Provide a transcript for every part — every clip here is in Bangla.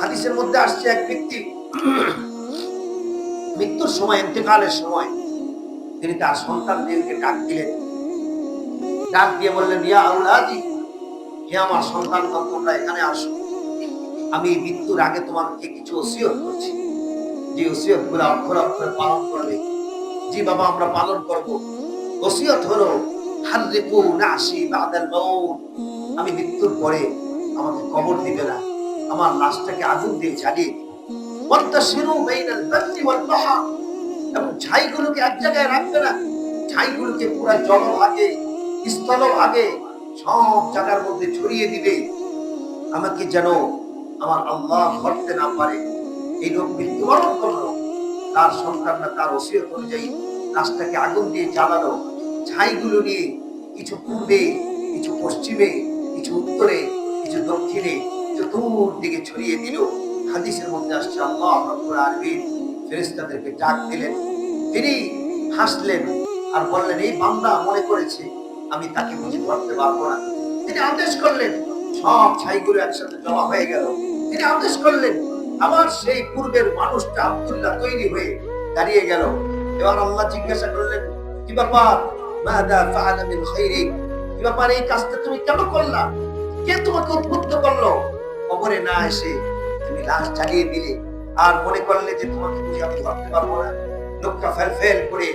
হাদিসের মধ্যে আসছে এক ব্যক্তি, মৃত্যুর সময়, ইন্তেকালের সময়, তিনি তার সন্তানদেরকে ডাক দিলেন। ডাক দিয়ে বললেন, ইয়া আউলাদি, হে আমার সন্তান তোমরা এখানে আসো। আমি মৃত্যুর আগে তোমাকে কিছু ওসিয়ত করছি। যে ওসিয়তগুলো অক্ষর অক্ষরে পালন করবে। জি বাবা, আমরা পালন করব। ওসিয়ত হলো হাররিকু নাসি বাদাল মাউত। আমি মৃত্যুর পরে আমাকে কবর দিবে না। আমার লাশটাকে আগুন দিয়ে জ্বালিয়ে এই লোক করল। তার সন্তানরা আগুন দিয়ে জ্বালানো ছাইগুলো নিয়ে কিছু পূর্বে, কিছু পশ্চিমে, কিছু উত্তরে, কিছু দক্ষিণে চতুর দিকে ছড়িয়ে দিল। হাদিসের মধ্যে আসছে, আল্লাহ রব্বুল আলামিন ফেরেশতাদেরকে ডাক দিলেন। তিনি হাসলেন আর বললেন, এই বান্দা মনে করেছে আমি তাকে বুঝে ধরতে পারব না। তিনি আদেশ করলেন, সব ছাইগুলো একসাথে জমা হয়ে গেল। তিনি আদেশ করলেন, আমার সেই পূর্বের মানুষটা আব্দুল্লাহ তৈরি হয়ে দাঁড়িয়ে গেল। এবার আল্লাহ জিজ্ঞাসা করলেন, কি ব্যাপার? মাদা ফাআলা মিন খাইরিক? কি ব্যাপার এই কাজটা তুমি কেন করলা? কে তোমাকে উদ্বুদ্ধ করল? কবরে না এসে তুমি লাশ জ্বালিয়ে দিলে। আর মনে করলে যে তোমাকে বুঝে আমি ধরতে পারব না। লোকটা ফেল ফেল করে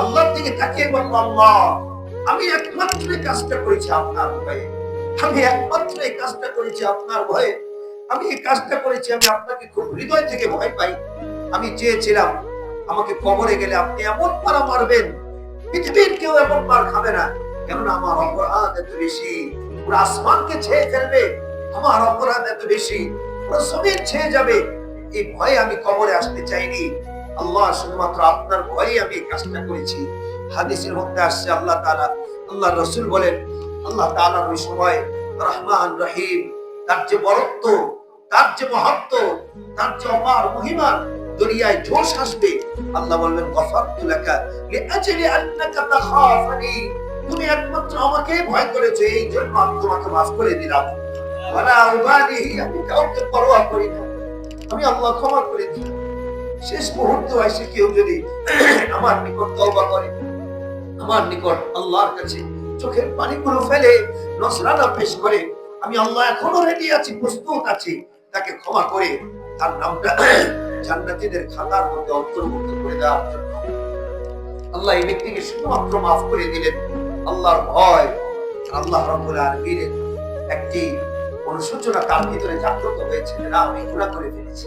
আল্লাহর দিকে তাকিয়ে বলল, আল্লাহ, আমি একমাত্র এই কাজটা করেছি আপনার ভয়ে। আমি একমাত্র এই কাজটা করেছি আপনার ভয়ে। আমি এই কাজটা করেছি, আমি আপনাকে খুব হৃদয় থেকে ভয় পাই। আমি চেয়েছিলাম, আমাকে কবরে গেলে আপনি এমন মারা মারবেন, পৃথিবীর কেউ এমন মার খাবে না। কেননা আমার অপরাধ এত বেশি, পুরো আসমানকে ছেয়ে ফেলবে। আমার অপরাধ এত বেশি, পুরো জমিন ছেয়ে যাবে। এই ভয়ে আমি কবরে আসতে চাইনি। আল্লাহ শুধুমাত্র আপনার ভয়ে আমি এই কাজটা করেছি। হাদিসের মধ্যে আসছে, আল্লাহ তাআলা আল্লাহ রসুল বলেন, আল্লাহ তাআলার ওই সময় রহমান রহিম, তার যে বরত্ব, তার যে মহত্ব, তার যে অপার মহিমা, দুনিয়ায় জোশ আসবে। আল্লাহ বলবেন গফারতু লাকা লিআজলি আন্নাকা তাখাফানি। তুমি একমাত্র আমাকে ভয় করেছ, এই জন্য আমি তোমাকে মাফ করে দিলাম। আমি কাউকে পরোয়া করি না। আমি আল্লাহ ক্ষমা করে দিই। শেষ মুহূর্তে এসে কেউ যদি আমার নিকট তওবা করে, আমার নিকট আল্লাহর কাছে চোখের পানিগুলো ফেলে, নসরানা পেশ করে, আমি আল্লাহ এখনও রেডি আছি, প্রস্তুত আছি, তাকে ক্ষমা করে তার নামটা জান্নাতীদের খাতার মধ্যে অন্তর্ভুক্ত করে দেওয়ার জন্য। আল্লাহ এই ব্যক্তিকে শুধুমাত্র মাফ করে দিলেন। আল্লাহর ভয় আল্লাহ রব্বুল আলামিনের একটি অনুশোচনা তার ভিতরে জাগ্রত হয়েছে না আমি ঘোরা করে ফেলেছি।